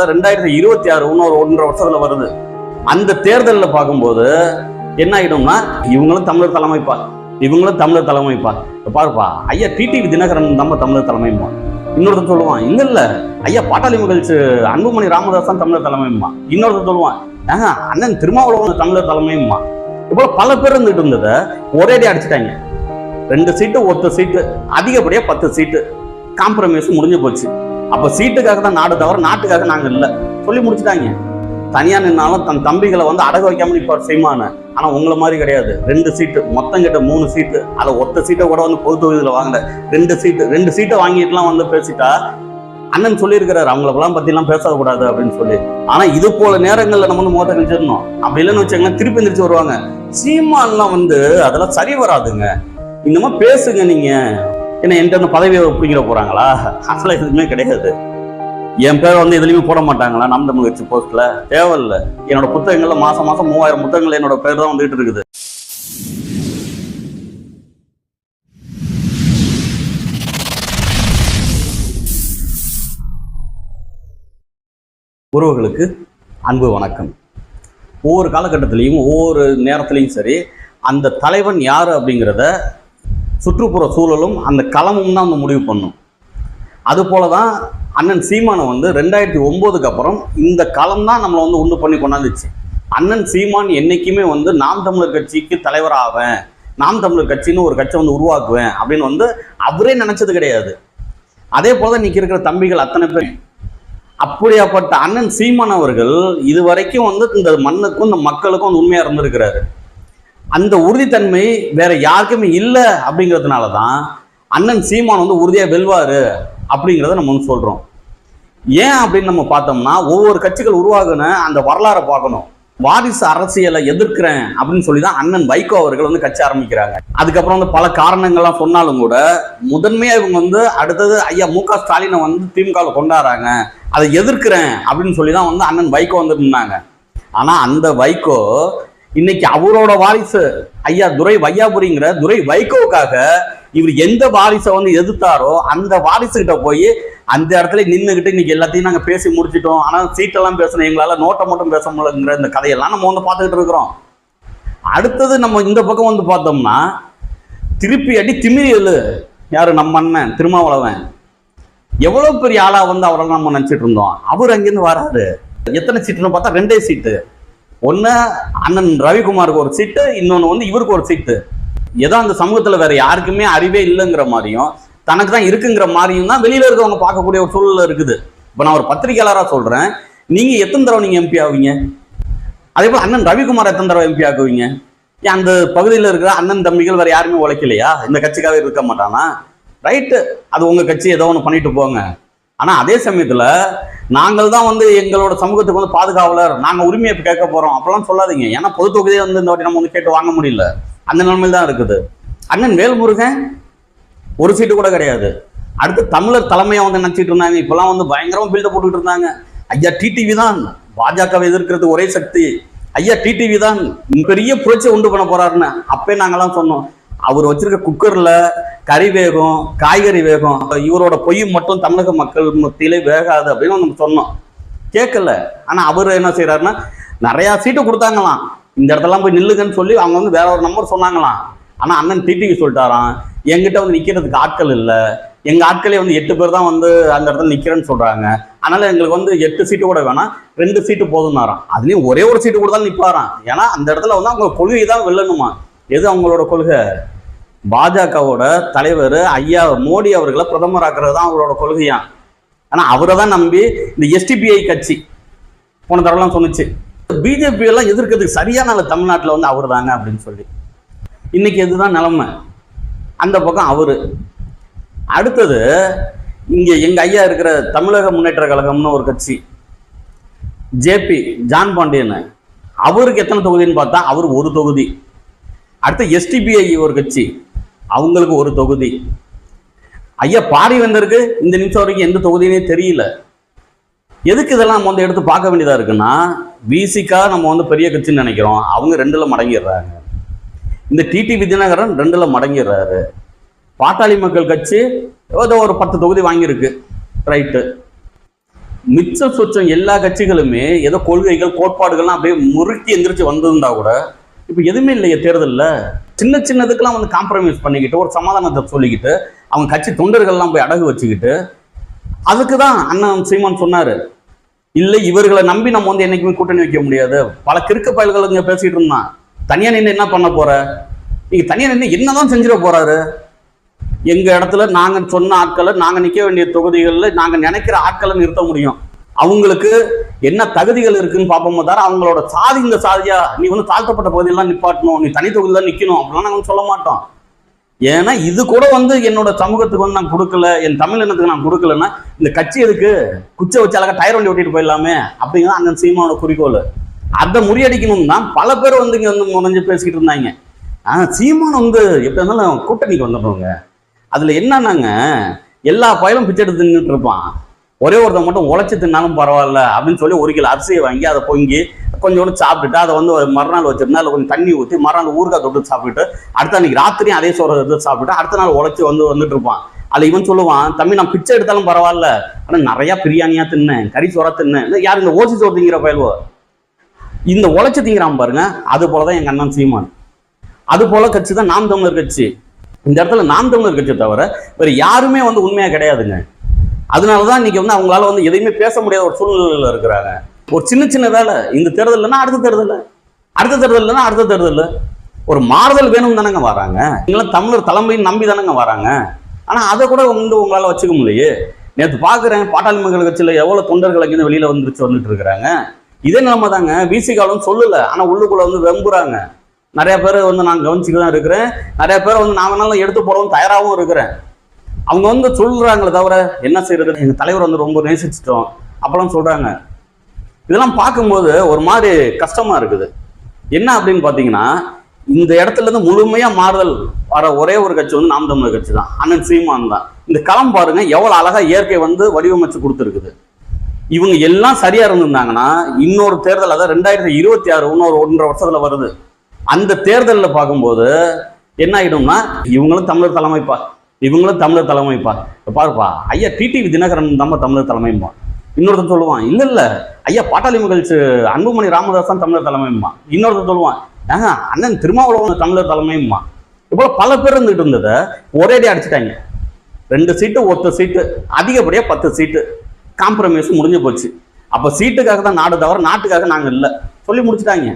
ரெண்டாயிரத்தி இருபத்தி ஆறு இன்னொரு ஒன்றரை வருஷத்துல வருது. அந்த தேர்தலில் பார்க்கும்போது என்ன ஆயிடும்னா இவங்களும் தமிழர் தலைமைப்பா. இவங்களும் தமிழர் தலைமைப்பா. பாருப்பா ஐயா டிடிவி தினகரன் நம்ம தமிழர் தலைமைப்பா இன்னொருத்தர் சொல்லுவான் இல்லை இல்ல ஐயா பாட்டாளி மகிழ்ச்சி அன்புமணி ராமதாஸ் தான் தமிழர் தலைமையுமா இன்னொருத்தர் சொல்லுவான் ஏங்க அண்ணன் திருமாவளவன் தமிழர் தலைமையுமா இப்போ பல பேர் இருந்துட்டு இருந்ததை ஒரேடி அடிச்சிட்டாங்க. ரெண்டு சீட்டு ஒத்த சீட்டு அதிகப்படியா பத்து சீட்டு. காம்ப்ரமைஸ் முடிஞ்சு போச்சு. அப்ப சீட்டுக்காக தான் நாடு தவிர நாட்டுக்காக நாங்க இல்ல. சொல்லி முடிச்சுட்டாங்க. தனியா நின்னாலும் தன் தம்பிகளை வந்து அடக வைக்காம நிப்பார் செய்மானு ஆனா உங்களை மாதிரி கிடையாது. ரெண்டு சீட்டு மொத்தம் கிட்ட மூணு சீட்டு. அதை ஒத்த சீட்டை கூட வந்து பொது தொகுதியில வாங்கல. ரெண்டு சீட்டு ரெண்டு சீட்டை வாங்கிட்டுலாம் வந்து பேசிட்டா அண்ணன் சொல்லியிருக்கிறாரு அவங்களெல்லாம் பத்தி எல்லாம் பேசக்கூடாது அப்படின்னு சொல்லி. ஆனா இது போல நேரங்கள்ல நம்ம வந்து மோத கழிச்சிடணும். அப்படி இல்லைன்னு வச்சுக்கோங்களேன் திருப்பி எந்திரிச்சு வருவாங்க. சீமான்லாம் வந்து அதெல்லாம் சரி வராதுங்க. இந்த மாதிரி பேசுங்க நீங்க. என்ன என்கிட்ட வந்து பதவியை பிடிங்கிற போறாங்களா? அதெல்லாம் எதுவுமே கிடையாது. என் பேர் வந்து எதுலையுமே போட மாட்டாங்களா? நம்ம தமிழ் கட்சி போஸ்ட்ல. தேவையில்ல. என்னோட புத்தகங்கள்ல மாசம் மாசம் மூவாயிரம் புத்தகங்கள் என்னோட பேர் தான் வந்துட்டு இருக்குது. உறவுகளுக்கு அன்பு வணக்கம். ஒவ்வொரு காலகட்டத்திலையும் ஒவ்வொரு நேரத்திலையும் சரி அந்த தலைவன் யார் அப்படிங்கிறத சுற்றுப்புற சூழலும் அந்த களமும் தான் வந்து முடிவு பண்ணும். அதுபோல தான் அண்ணன் சீமானை வந்து ரெண்டாயிரத்தி ஒம்போதுக்கு அப்புறம் இந்த களம் தான் நம்மளை வந்து உண்டு பண்ணி கொண்டாந்துச்சு. அண்ணன் சீமான் என்றைக்குமே வந்து நாம் தமிழர் கட்சிக்கு தலைவராவேன் நாம் தமிழர் கட்சின்னு ஒரு கட்சியை வந்து உருவாக்குவேன் அப்படின்னு வந்து அவரே நினச்சது கிடையாது. அதே போல் தான் இன்றைக்கி இருக்கிற தம்பிகள் அத்தனை பேர். அப்படியாப்பட்ட அண்ணன் சீமான் அவர்கள் இது வரைக்கும் வந்து இந்த மண்ணுக்கும் இந்த மக்களுக்கும் வந்து உண்மையாக இருந்திருக்கிறாரு. அந்த உறுதித்தன்மை வேற யாருக்குமே இல்லை அப்படிங்கிறதுனால தான் அண்ணன் சீமான் வந்து உறுதியாக வெல்வார் அப்படிங்கிறத நம்ம வந்து சொல்கிறோம் ஏன் அப்படின்னு நம்ம பார்த்தோம்னா ஒவ்வொரு கட்சிகள் உருவாகுன அந்த வரலாறை பார்க்கணும். வாரிசு அரசியலை எதிர்க்கிறேன் அப்படின்னு சொல்லி தான் அண்ணன் வைகோ அவர்கள் வந்து கட்சி ஆரம்பிக்கிறாங்க. அதுக்கப்புறம் வந்து பல காரணங்கள்லாம் சொன்னாலும் கூட முதன்மையாக இவங்க வந்து அடுத்தது ஐயா மு க ஸ்டாலினை வந்து திமுகவில் கொண்டாடுறாங்க. அதை எதிர்க்கிறேன் அப்படின்னு சொல்லி தான் வந்து அண்ணன் வைகோ வந்து நின்னாங்க. ஆனால் அந்த வைகோ இன்னைக்கு அவரோட வாரிசு ஐயா துரை வையாபுரிங்கிற துரை வைகோவுக்காக இவர் எந்த வாரிசை வந்து எதிர்த்தாரோ அந்த வாரிசு கிட்ட போய் அந்த இடத்துல நின்றுகிட்டு இன்னைக்கு எல்லாத்தையும் நாங்கள் பேசி முடிச்சிட்டோம். ஆனால் சீட்டெல்லாம் பேசணும் எங்களால் நோட்டை மட்டும் பேச முடியலங்கிற இந்த கதையெல்லாம் நம்ம வந்து பார்த்துக்கிட்டு இருக்கிறோம். அடுத்தது நம்ம இந்த பக்கம் வந்து பார்த்தோம்னா திருப்பி அடி திமிரி எழு. யாரு? நம்ம அண்ணன் திருமாவளவன். எவ்வளோ பெரிய ஆளாக வந்து அவரை நம்ம நினச்சிட்டு இருந்தோம். அவர் அங்கேருந்து வராரு. எத்தனை சீட்டுன்னு பார்த்தா ரெண்டே சீட்டு. ஒன்று அண்ணன் ரவிக்குமாருக்கு ஒரு சீட்டு இன்னொன்று வந்து இவருக்கு ஒரு சீட்டு. ஏதோ அந்த சமூகத்தில் வேற யாருக்குமே அறிவே இல்லைங்கிற மாதிரியும் தனக்கு தான் இருக்குங்கிற மாதிரியும் தான் வெளியில் இருக்கவங்க பார்க்கக்கூடிய ஒரு சூழல் இருக்குது. இப்போ நான் ஒரு பத்திரிகையாளராக சொல்கிறேன் நீங்கள் எத்தனை தடவை நீங்கள் எம்பி ஆவீங்க? அதே போல் அண்ணன் ரவிக்குமார் எத்தனை தடவை எம்பி ஆக்குவீங்க? ஏன் அந்த பகுதியில் இருக்கிற அண்ணன் தம்பிகள் வேறு யாருமே உழைக்கலையா? இந்த கட்சிக்காக இருக்க மாட்டானா? ரைட்டு அது உங்கள் கட்சி ஏதோ ஒன்று பண்ணிட்டு போங்க. ஆனால் அதே சமயத்தில் நாங்கள் தான் வந்து எங்களோட சமூகத்துக்கு வந்து பாதுகாவலர். நாங்கள் உரிமையை கேட்க போகிறோம் அப்பெல்லாம் சொல்லாதீங்க. ஏன்னா பொது தொகுதியை வந்து இந்த வாட்டி நம்ம வந்து கேட்டு வாங்க முடியல. அந்த நிலைமையில் தான் இருக்குது. அண்ணன் வேல்முருகன் ஒரு சீட்டு கூட கிடையாது. அடுத்து தமிழர் தலைமையை வந்து நினச்சிட்டு இருந்தாங்க? இப்போலாம் வந்து பயங்கரமாக பில்டப் போட்டுக்கிட்டு இருந்தாங்க. ஐயா டிடிவி தான் பாஜகவை எதிர்க்கிறது ஒரே சக்தி. ஐயா டிடிவி தான் பெரிய புரட்சி உண்டு பண்ண போறாருன்னு அப்பே நாங்கெல்லாம் சொன்னோம். அவர் வச்சிருக்க குக்கரில் கறி வேகம் காய்கறி வேகம். இவரோட பொய் மட்டும் தமிழக மக்கள் மத்தியிலே வேகாது அப்படின்னு நம்ம சொன்னோம். கேட்கல. ஆனா அவர் என்ன செய்யறாருன்னா நிறைய சீட்டு கொடுத்தாங்களாம். இந்த இடத்தெல்லாம் போய் நில்லுங்கன்னு சொல்லி அவங்க வந்து வேற ஒரு நம்பர் சொன்னாங்களாம். ஆனா அண்ணன் டிடிவி சொல்லிட்டாராம். எங்கிட்ட வந்து நிக்கிறதுக்கு ஆட்கள் இல்லை. எங்க ஆட்களே வந்து எட்டு பேர் தான் வந்து அந்த இடத்துல நிக்கிறேன்னு சொல்றாங்க. அதனால எங்களுக்கு வந்து எட்டு சீட்டு கூட வேணாம். ரெண்டு சீட்டு போதும்னாராம். அதுலயும் ஒரே ஒரு சீட்டு கூட தான் நிப்பாராம். ஏன்னா அந்த இடத்துல வந்து அவங்க கொள்கை தான் வெல்லணுமா எது அவங்களோட கொள்கை? பாஜகவோட தலைவர் ஐயா மோடி அவர்களை பிரதமராக்குறது தான் அவரோட கொள்கையா? ஆனால் அவரை தான் நம்பி இந்த எஸ்டிபிஐ கட்சி போன தடவைலாம் சொன்னுச்சு. பிஜேபி எல்லாம் எதிர்க்கிறதுக்கு சரியான ஆளு தமிழ்நாட்டில் வந்து அவர் தாங்க அப்படின்னு சொல்லி. இன்னைக்கு இதுதான் நிலமை? அந்த பக்கம் அவர். அடுத்தது இங்கே எங்கள் ஐயா இருக்கிற தமிழக முன்னேற்ற கழகம்னு ஒரு கட்சி. ஜேபி ஜான் பாண்டியன் அவருக்கு எத்தனை தொகுதின்னு பார்த்தா அவர் ஒரு தொகுதி. அடுத்து எஸ்டிபிஐ ஒரு கட்சி. அவங்களுக்கு ஒரு தொகுதி. ஐயா பாரிவேந்தருக்கு இந்த நிமிஷம் வரைக்கும் எந்த தொகுதினே தெரியல. எதுக்கு இதெல்லாம் நம்ம வந்து எடுத்து பார்க்க வேண்டியதாக இருக்குன்னா விசிக்கா நம்ம வந்து பெரிய கட்சின்னு நினைக்கிறோம். அவங்க ரெண்டில் மடங்கிடுறாங்க. இந்த டிடி விஜயநகரன் ரெண்டில் மடங்கிடுறாரு. பாட்டாளி மக்கள் கட்சி ஏதோ ஒரு பத்து தொகுதி வாங்கியிருக்கு. ரைட்டு மிச்சம் சொச்சம் எல்லா கட்சிகளுமே ஏதோ கொள்கைகள் கோட்பாடுகள்லாம் அப்படியே முறுக்கி எந்திரிச்சு வந்திருந்தா கூட இப்போ எதுவுமே இல்லையே தேர்தலில். சின்ன சின்னதுக்கெல்லாம் வந்து காம்ப்ரமைஸ் பண்ணிக்கிட்டு ஒரு சமாதானத்தை சொல்லிக்கிட்டு அவங்க கட்சி தொண்டர்கள்லாம் போய் அடகு வச்சுக்கிட்டு அதுக்கு தான் அண்ணன் சீமான் சொன்னாரு. இல்லை இவர்களை நம்பி நம்ம வந்து என்னைக்குமே கூட்டணி வைக்க முடியாது. பல கிறுக்கு பயல்கள் இங்கே பேசிட்டு இருந்தான். தனியாக நின்று என்ன பண்ண போற? நீங்கள் தனியாக நின்று என்னதான் செஞ்சிட போறாரு? எங்கள் இடத்துல நாங்கள் சொன்ன ஆட்களை நாங்கள் நிற்க வேண்டிய தொகுதிகளில் நாங்கள் நினைக்கிற ஆட்களை நிறுத்த முடியும். அவங்களுக்கு என்ன தகுதிகள் இருக்குன்னு பார்ப்போம் தவிர அவங்களோட சாதி இந்த சாதியா நீ வந்து தாழ்த்தப்பட்ட பகுதியெல்லாம் நிப்பாட்டணும் நீ தனி தொகுதியில் தான் நிற்கணும் அப்படிலாம் நாங்கள் சொல்ல மாட்டோம். ஏன்னா இது கூட வந்து என்னோட சமூகத்துக்கு வந்து நான் கொடுக்கல என் தமிழ் இனத்துக்கு நான் கொடுக்கலன்னா இந்த கட்சி எதுக்கு? குச்ச வச்சு அழகாக டயர் வண்டி ஓட்டிட்டு போயிடலாமே அப்படிங்கிறது அந்த சீமானோட குறிக்கோள். அதை முறியடிக்கணும் தான் பல பேர் வந்து இங்கே வந்து முறைஞ்சு பேசிக்கிட்டு இருந்தாங்க. ஆனால் சீமான் வந்து எப்படி இருந்தாலும் கூட்டணிக்கு வந்துடுறவங்க அதில் என்னன்னாங்க எல்லா பயலும் பிச்சை எடுத்து நின்றுட்டு இருப்பான். ஒரே ஒருத்தன் மட்டும் உழைச்சி தின்னாலும் பரவாயில்ல அப்படின்னு சொல்லி ஒரு கிலோ அரிசியை வாங்கி அதை பொங்கி கொஞ்சோண்டு சாப்பிட்டுட்டு அதை வந்து ஒரு மறுநாள் வச்சிருந்தா அதில் கொஞ்சம் தண்ணி ஊற்றி மறுநாள் ஊறுகாய் தொட்டு சாப்பிட்டு அடுத்த அன்னைக்கு ராத்திரியும் அதே சோறு எடுத்து சாப்பிட்டு அடுத்த நாள் உழைச்சி வந்து வந்துட்டு இருப்பான். அதில் இவன் சொல்லுவான் தம்பி நான் பிச்சை எடுத்தாலும் பரவாயில்ல. ஆனால் நிறையா பிரியாணியாக தின்னேன் கறி சோறா தின்னேன். யார் இந்த ஓசி சோறு திங்கிற பயல்வோ? இந்த உழைச்சி திங்கிறான் பாருங்க அது போலதான் எங்கள் அண்ணன் சீமான். அது போல கட்சி தான் நாம் தமிழர் கட்சி. இந்த இடத்துல நாம் தமிழர் கட்சியை தவிர வேறு யாருமே வந்து உண்மையாக கிடையாதுங்க. அதனாலதான் இன்னைக்கு வந்து அவங்களால வந்து எதையுமே பேச முடியாத ஒரு சூழ்நிலையில இருக்கிறாங்க. ஒரு சின்ன சின்ன வேலை இந்த தேர்தல்னா அடுத்த தேர்தல். அடுத்த தேர்தல்னா அடுத்த தேர்தல். ஒரு மாறுதல் வேணும் தானங்க வராங்க. நீங்களாம் தமிழர் தலைமையை நம்பி தானங்க வராங்க. ஆனா அதை கூட வந்து உங்களால வச்சுக்க முடியலையே. நேற்று பாக்குறேன் பாட்டாளி மக்கள் கட்சியில எவ்வளவு தொண்டர்கள் அங்கிருந்து வெளியில வந்துருச்சு வந்துட்டு இருக்கிறாங்க. இதே நிலைமை தாங்க விசி காலம் சொல்லல. ஆனா உள்ளுக்குள்ள வந்து வெம்புறாங்க. நிறைய பேர் வந்து நான் கவனிச்சுட்டு தான் இருக்கிறேன். நிறைய பேர் வந்து நான் வேணாலும் எடுத்து போறவும் தயாராகவும் இருக்கிறேன். அவங்க வந்து சொல்றாங்களே தவிர என்ன செய்யறது எங்க தலைவர் வந்து ரொம்ப நேசிச்சிட்டோம். அப்பெல்லாம் சொல்றாங்க. இதெல்லாம் பார்க்கும்போது ஒரு மாதிரி கஷ்டமா இருக்குது. என்ன அப்படின்னு பார்த்தீங்கன்னா இந்த இடத்துல இருந்து முழுமையா மாறுதல் வர ஒரே ஒரு கட்சி வந்து நாம் தமிழர் கட்சி தான். அண்ணன் சீமான் தான். இந்த களம் பாருங்க எவ்வளவு அழகா இயற்கை வந்து வடிவமைச்சு கொடுத்துருக்குது. இவங்க எல்லாம் சரியா இருந்திருந்தாங்கன்னா இன்னொரு தேர்தல் அதாவது ரெண்டாயிரத்தி இருபத்தி ஆறு இன்னொரு ஒன்றரை வருஷத்துல வருது. அந்த தேர்தலில் பார்க்கும்போது என்ன ஆகிடும்னா இவங்களும் தமிழர் தலைமைப்பா இவங்களும் தமிழர் தலைமைப்பா. பாருப்பா ஐயா டிடிவி தினகரன் தான் தமிழர் தலைமைப்பா இன்னொருத்தன் சொல்லுவான் இல்லை இல்லை ஐயா பாட்டாளி மகிழ்ச்சி அன்புமணி ராமதாஸ் தான் தமிழர் தலைமையுமா இன்னொருத்தன் சொல்லுவான் ஏங்க அண்ணன் திருமாவளவன் தமிழர் தலைமையுமா இப்போ பல பேர் இருந்துகிட்டு இருந்ததை ஒரேடி அடிச்சிட்டாங்க. ரெண்டு சீட்டு ஒத்த சீட்டு அதிகப்படியாக பத்து சீட்டு. காம்ப்ரமைஸ் முடிஞ்சு போச்சு. அப்போ சீட்டுக்காக தான் நாடு தவிர நாட்டுக்காக நாங்கள் இல்லை. சொல்லி முடிச்சிட்டாங்க.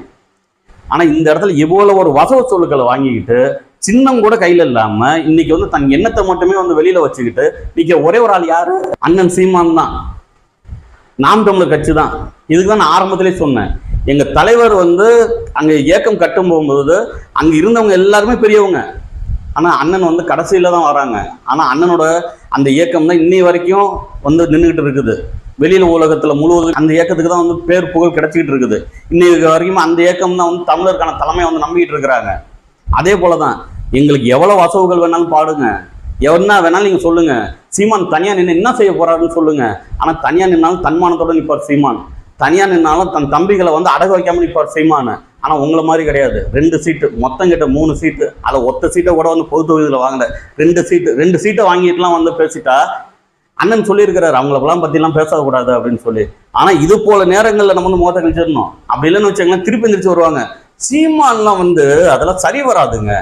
ஆனால் இந்த இடத்துல இவ்வளோ ஒரு வசவ சொல்லுக்களை வாங்கிக்கிட்டு சின்னம் கூட கையில இல்லாம இன்னைக்கு வந்து தன் எண்ணத்தை மட்டுமே வந்து வெளியில வச்சுக்கிட்டு இன்னைக்கு ஒரே ஒரு ஆள் யாரு? அண்ணன் சீமான் தான். நாம் தமிழர் கட்சி தான். இதுக்கு தான் நான் ஆரம்பத்திலே சொன்னேன். எங்க தலைவர் வந்து அங்க இயக்கம் கட்டும் போகும்போது அங்க இருந்தவங்க எல்லாருமே பெரியவங்க. ஆனா அண்ணன் வந்து கடைசியில தான் வராங்க. ஆனா அண்ணனோட அந்த இயக்கம் தான் இன்னை வரைக்கும் வந்து நின்றுகிட்டு இருக்குது. வெளியில உலகத்துல முழுவதும் அந்த இயக்கத்துக்கு தான் வந்து பேர் புகழ் கிடைச்சிக்கிட்டு இருக்குது. இன்னைக்கு வரைக்கும் அந்த இயக்கம் தான் வந்து தமிழருக்கான தலைமையை வந்து நம்பிக்கிட்டு இருக்கிறாங்க. அதே போலதான் எங்களுக்கு எவ்வளவு வசவுகள் வேணாலும் பாடுங்க. என்ன வேணாலும் நீங்கள் சொல்லுங்க. சீமான் தனியாக நின்று என்ன செய்ய போறாருன்னு சொல்லுங்க. ஆனால் தனியாக நின்னாலும் தன்மானத்தோட நிற்பார் சீமான். தனியாக நின்னாலும் தன் தம்பிகளை வந்து அடகு வைக்காம நிற்பார் சீமான். ஆனால் உங்களை மாதிரி கிடையாது. ரெண்டு சீட்டு மொத்தம் கிட்ட மூணு சீட்டு. அதை ஒத்த சீட்டை கூட வந்து பொது தொகுதியில் வாங்கல. ரெண்டு சீட்டு ரெண்டு சீட்டை வாங்கிட்டுலாம் வந்து பேசிட்டா அண்ணன் சொல்லியிருக்கிறாரு அவங்களெல்லாம் பற்றிலாம் பேசக்கூடாது அப்படின்னு சொல்லி. ஆனால் இது போல நேரங்களில் நம்ம வந்து முகத்தை கழிச்சிடணும். அப்படி இல்லைன்னு வச்சாங்கன்னா திருப்பி எந்திரிச்சு வருவாங்க. சீமான்லாம் வந்து அதெல்லாம் சரி வராதுங்க.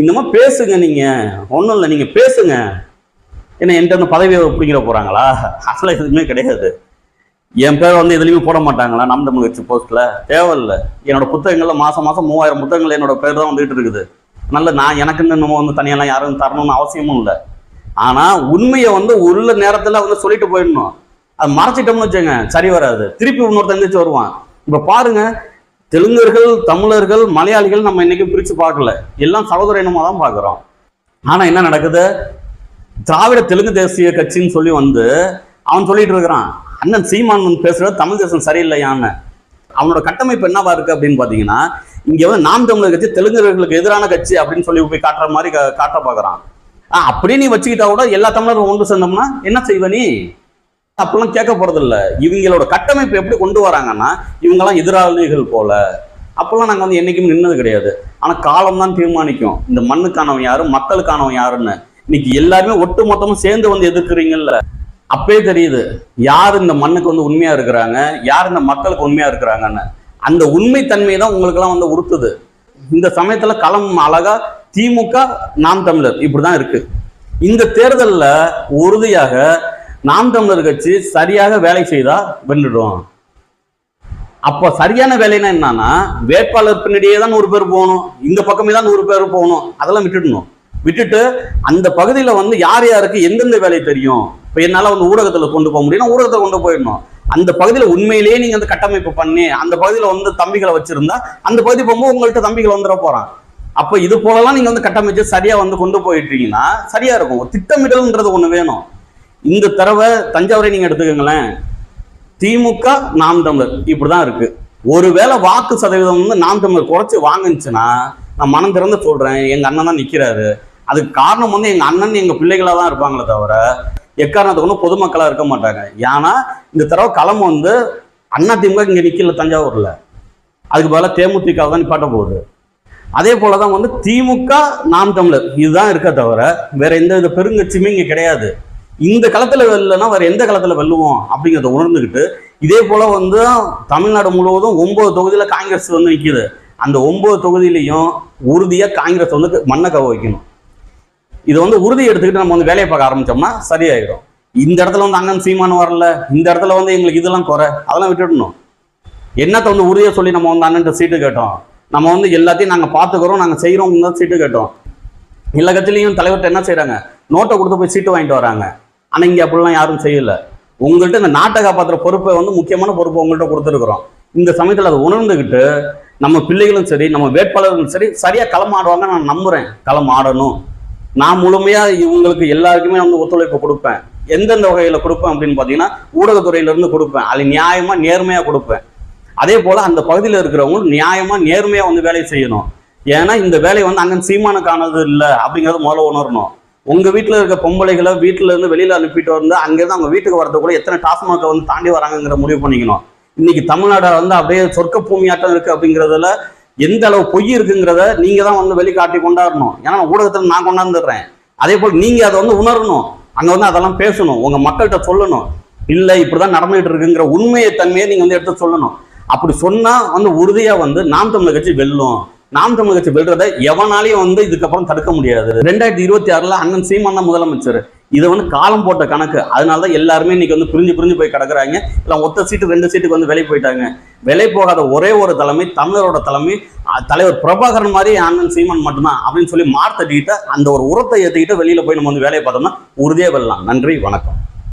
இன்னமும் பேசுங்க நீங்க. ஒன்றும் இல்லை நீங்க பேசுங்க. என்ன என்கிட்ட அந்த பதவியை பிடிங்கிற போறாங்களா? அதெல்லாம் எதுவுமே கிடையாது. என் பேர் வந்து எதுலையுமே போட மாட்டாங்களா? நம் தமிழ் கட்சி போஸ்ட்ல தேவையில்ல. என்னோட புத்தகங்கள்ல மாசம் மாசம் மூவாயிரம் புத்தகங்கள் என்னோட பேர் தான் வந்துகிட்டு இருக்குது. நல்ல நான் எனக்குன்னு நம்ம வந்து தனியெல்லாம் யாரும் தரணும்னு அவசியமும் இல்லை. ஆனா உண்மையை வந்து உள்ள நேரத்துல வந்து சொல்லிட்டு போயிடணும். அது மறைச்சிட்டோம்னு வச்சுங்க சரி வராது. திருப்பி இன்னொருத்தன் எந்திரிச்சு வருவான். இப்ப பாருங்க தெலுங்கர்கள் தமிழர்கள் மலையாளிகள் நம்ம இன்னைக்கு பிரித்து பார்க்கல. எல்லாம் சகோதர இனமாக தான் பார்க்குறோம். ஆனால் என்ன நடக்குது? திராவிட தெலுங்கு தேசிய கட்சின்னு சொல்லி வந்து அவன் சொல்லிட்டு இருக்கிறான். அண்ணன் சீமான் பேசுகிறது பேசுறது தமிழ் தேசம் சரியில்லையான்னு. அவனோட கட்டமைப்பு என்னவா இருக்கு அப்படின்னு பார்த்தீங்கன்னா இங்கே வந்து நாம் தமிழர் கட்சி தெலுங்கர்களுக்கு எதிரான கட்சி அப்படின்னு சொல்லி போய் காட்டுற மாதிரி காட்ட பார்க்குறான். அப்படியே நீ வச்சுக்கிட்டா கூட எல்லா தமிழரும் ஒன்று சேர்ந்தோம்னா என்ன செய்வ நீ? அப்பெல்லாம் கேட்க போறதில்லை. இவங்களோட கட்டமைப்பு எப்படி கொண்டு வராங்கன்னா இவங்கெல்லாம் எதிராளிகள் போல. அப்பெல்லாம் நாங்க வந்து என்றைக்கும் நின்னது கிடையாது. ஆனா காலம் தான் தீர்மானிக்கும். இந்த மண்ணுக்கானவன் யாரு மக்களுக்கானவன் யாருன்னு. இன்னைக்கு எல்லாருமே ஒட்டு மொத்தமும் சேர்ந்து வந்து எதிர்க்கிறீங்கல்ல. அப்பே தெரியுது யார் இந்த மண்ணுக்கு வந்து உண்மையா இருக்கிறாங்க யார் இந்த மக்களுக்கு உண்மையா இருக்கிறாங்கன்னு. அந்த உண்மை தான் உங்களுக்கெல்லாம் வந்து உறுத்துது. இந்த சமயத்துல களம் அழகா திமுக நாம் தமிழர் இப்படிதான் இருக்கு. இந்த தேர்தல்ல உறுதியாக நாம் தமிழர் கட்சி சரியாக வேலை செய்தா வென்றுடும் அப்போ சரியான வேலைன்னா என்னன்னா வேட்பாளர் பின்னாடியே தான் நூறு பேர் போகணும். இந்த பக்கமே தான் நூறு பேர் போகணும். அதெல்லாம் விட்டுடணும். விட்டுட்டு அந்த பகுதியில் வந்து யார் யாருக்கு எந்தெந்த வேலை தெரியும்? இப்போ என்னால் வந்து ஊடகத்தில் கொண்டு போக முடியும்னா ஊடகத்தை கொண்டு போயிடணும். அந்த பகுதியில் உண்மையிலேயே நீங்கள் வந்து கட்டமைப்பு பண்ணி அந்த பகுதியில் வந்து தம்பிகளை வச்சுருந்தா அந்த பகுதி போகும்போது உங்கள்கிட்ட தம்பிகள் வந்துட போகிறான் அப்போ இது போலலாம் நீங்கள் வந்து கட்டமைச்சு சரியாக வந்து கொண்டு போயிட்டீங்கன்னா சரியாக இருக்கும். திட்டமிடல்ன்றது ஒன்று வேணும். இந்த தடவை தஞ்சாவூரை நீங்க எடுத்துக்கோங்களேன். திமுக நாம் தமிழர். இப்படிதான் இருக்கு. ஒருவேளை வாக்கு சதவீதம் வந்து நாம் தமிழர் குறைச்சு வாங்குச்சுன்னா நான் மனம் திறந்து சொல்றேன் எங்க அண்ணன் தான் நிக்கிறாரு. அதுக்கு காரணம் வந்து எங்க அண்ணன் எங்க பிள்ளைகளா தான் இருப்பாங்களே தவிர எக்காரணத்துக்கு ஒன்றும் பொதுமக்களா இருக்க மாட்டாங்க. ஏன்னா இந்த தடவை களம் வந்து அண்ணா திமுக இங்க நிக்கல தஞ்சாவூர்ல. அதுக்கு பதிலாக தேமுதிக தான் நிப்பாட்ட போகுது. அதே போலதான் வந்து திமுக நாம் தமிழர். இதுதான் இருக்க தவிர வேற எந்த வித பெருங்கட்சியுமே இங்க கிடையாது. இந்த களத்துல வெல்லனா வேற எந்த களத்துல வெல்லுவோம் அப்படிங்கிறத உணர்ந்துக்கிட்டு இதே போல வந்து தமிழ்நாடு முழுவதும் ஒன்பது தொகுதியில காங்கிரஸ் வந்து நிற்கிது அந்த ஒன்பது தொகுதியிலையும் உறுதியா காங்கிரஸ் வந்து மண்ணை கவ வைக்கணும். இதை வந்து உறுதி எடுத்துக்கிட்டு நம்ம வந்து வேலையை பார்க்க ஆரம்பிச்சோம்னா சரியாயிடும் இந்த இடத்துல வந்து அண்ணன் சீமான் வரல இந்த இடத்துல வந்து எங்களுக்கு இதெல்லாம் குறை அதெல்லாம் விட்டுடணும். என்னத்தை வந்து உறுதியாக சொல்லி நம்ம வந்து அண்ணன் சீட்டு கேட்டோம்? நம்ம வந்து எல்லாத்தையும் நாங்கள் பார்த்துக்கிறோம் நாங்கள் செய்கிறோம் தான் சீட்டு கேட்டோம். எல்லா கட்சியிலையும் தலைவர்கிட்ட என்ன செய்கிறாங்க நோட்டை கொடுத்து போய் சீட்டு வாங்கிட்டு வராங்க. ஆனால் இங்கே அப்படிலாம் யாரும் செய்யல. உங்கள்கிட்ட இந்த நாட்டை காப்பாற்றுற பொறுப்பை வந்து முக்கியமான பொறுப்பை உங்கள்கிட்ட கொடுத்துருக்குறோம். இந்த சமயத்தில் அதை உணர்ந்துக்கிட்டு நம்ம பிள்ளைகளும் சரி நம்ம வேட்பாளர்களும் சரி சரியாக களம் ஆடுவாங்க நான் நம்புறேன். களம் ஆடணும். நான் முழுமையாக இவங்களுக்கு எல்லாருக்குமே வந்து ஒத்துழைப்பு கொடுப்பேன். எந்தெந்த வகையில் கொடுப்பேன் அப்படின்னு பார்த்தீங்கன்னா ஊடகத்துறையிலேருந்து கொடுப்பேன். அது நியாயமாக நேர்மையாக கொடுப்பேன். அதே போல் அந்த பகுதியில் இருக்கிறவங்க நியாயமாக நேர்மையாக வந்து வேலையை செய்யணும். ஏன்னா இந்த வேலையை வந்து அங்கே சீமானுக்கானது இல்லை அப்படிங்கிறத முதல்ல உணரணும். உங்க வீட்டுல இருக்க பொம்பளைகளை வீட்டுல இருந்து வெளியில அனுப்பிட்டு வந்து அங்கேருந்து அவங்க வீட்டுக்கு வரது கூட எத்தனை டாஸ்மாக வந்து தாண்டி வராங்கங்கிற முடிவு பண்ணிக்கணும். இன்னைக்கு தமிழ்நாடு வந்து அப்படியே சொர்க்க பூமியாட்டம் இருக்கு அப்படிங்கறதுல எந்த அளவு பொய் இருக்குங்கிறத நீங்க தான் வந்து வெளிக்காட்டி கொண்டாடணும். ஏன்னா ஊடகத்துல நான் கொண்டாந்துடுறேன். அதே போல் நீங்க அதை வந்து உணரணும். அங்க வந்து அதெல்லாம் பேசணும். உங்க மக்கள்கிட்ட சொல்லணும். இல்ல இப்படிதான் நடந்துகிட்டு இருக்குங்கிற உண்மையை தன்மையை நீங்க வந்து எடுத்து சொல்லணும். அப்படி சொன்னா வந்து உறுதியா வந்து நாம் தமிழர் கட்சி வெல்லும். நாம் தமிழர் வெல்றதை எவனாலையும் வந்து இதுக்கப்புறம் தடுக்க முடியாது. ரெண்டாயிரத்தி இருபத்தி ஆறுல அண்ணன் சீமான் தான் முதலமைச்சர். இது வந்து காலம் போட்ட கணக்கு. அதனால தான் எல்லாருமே இன்னைக்கு வந்து பிரிஞ்சு பிரிஞ்சு போய் கிடக்குறாங்க. இல்லை ஒத்த சீட்டு ரெண்டு சீட்டுக்கு வந்து வெளியே போயிட்டாங்க. வெளியே போகாத ஒரே ஒரு தலைமை தமிழரோட தலைமை தலைவர் பிரபாகரன் மாதிரி அண்ணன் சீமான் மட்டும்தான் அப்படின்னு சொல்லி மார்த்தட்டிக்கிட்டு அந்த ஒரு உரத்தை ஏற்றிக்கிட்டு வெளியில் போய் நம்ம வந்து வேலையை பார்த்தோம்னா உறுதியாக வெல்லலாம். நன்றி வணக்கம்.